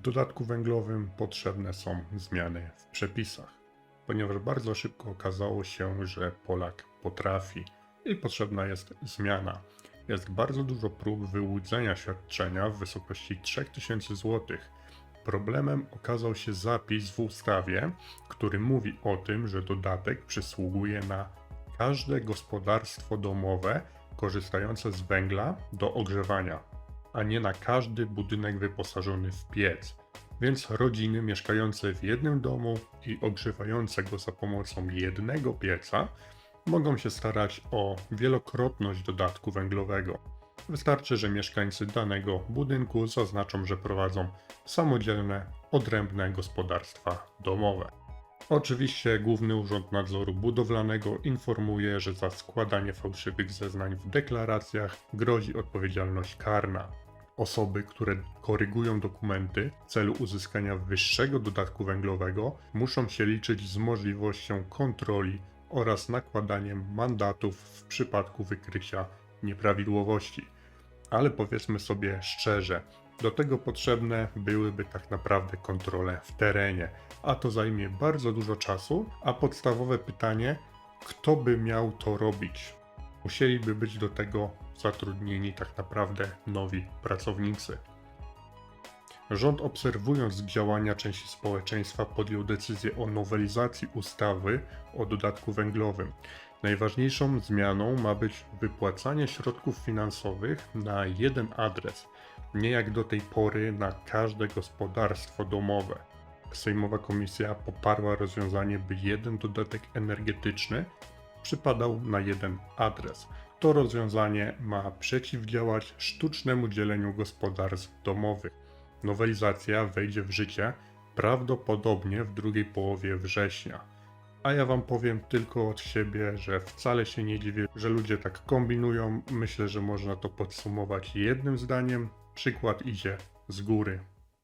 dodatku węglowym potrzebne są zmiany w przepisach, ponieważ bardzo szybko okazało się, że Polak potrafi i potrzebna jest zmiana. Jest bardzo dużo prób wyłudzenia świadczenia w wysokości 3000 zł. Problemem okazał się zapis w ustawie, który mówi o tym, że dodatek przysługuje na każde gospodarstwo domowe korzystające z węgla do ogrzewania, a nie na każdy budynek wyposażony w piec. Więc rodziny mieszkające w jednym domu i ogrzewające go za pomocą jednego pieca mogą się starać o wielokrotność dodatku węglowego. Wystarczy, że mieszkańcy danego budynku zaznaczą, że prowadzą samodzielne, odrębne gospodarstwa domowe. Oczywiście Główny Urząd Nadzoru Budowlanego informuje, że za składanie fałszywych zeznań w deklaracjach grozi odpowiedzialność karna. Osoby, które korygują dokumenty w celu uzyskania wyższego dodatku węglowego, muszą się liczyć z możliwością kontroli oraz nakładaniem mandatów w przypadku wykrycia nieprawidłowości. Ale powiedzmy sobie szczerze, do tego potrzebne byłyby tak naprawdę kontrole w terenie, a to zajmie bardzo dużo czasu. A podstawowe pytanie, kto by miał to robić? Musieliby być do tego zatrudnieni tak naprawdę nowi pracownicy. Rząd obserwując działania części społeczeństwa podjął decyzję o nowelizacji ustawy o dodatku węglowym. Najważniejszą zmianą ma być wypłacanie środków finansowych na jeden adres, nie jak do tej pory na każde gospodarstwo domowe. Sejmowa Komisja poparła rozwiązanie, by jeden dodatek energetyczny przypadał na jeden adres. To rozwiązanie ma przeciwdziałać sztucznemu dzieleniu gospodarstw domowych. Nowelizacja wejdzie w życie prawdopodobnie w drugiej połowie września. A ja wam powiem tylko od siebie, że wcale się nie dziwię, że ludzie tak kombinują. Myślę, że można to podsumować jednym zdaniem. Przykład idzie z góry.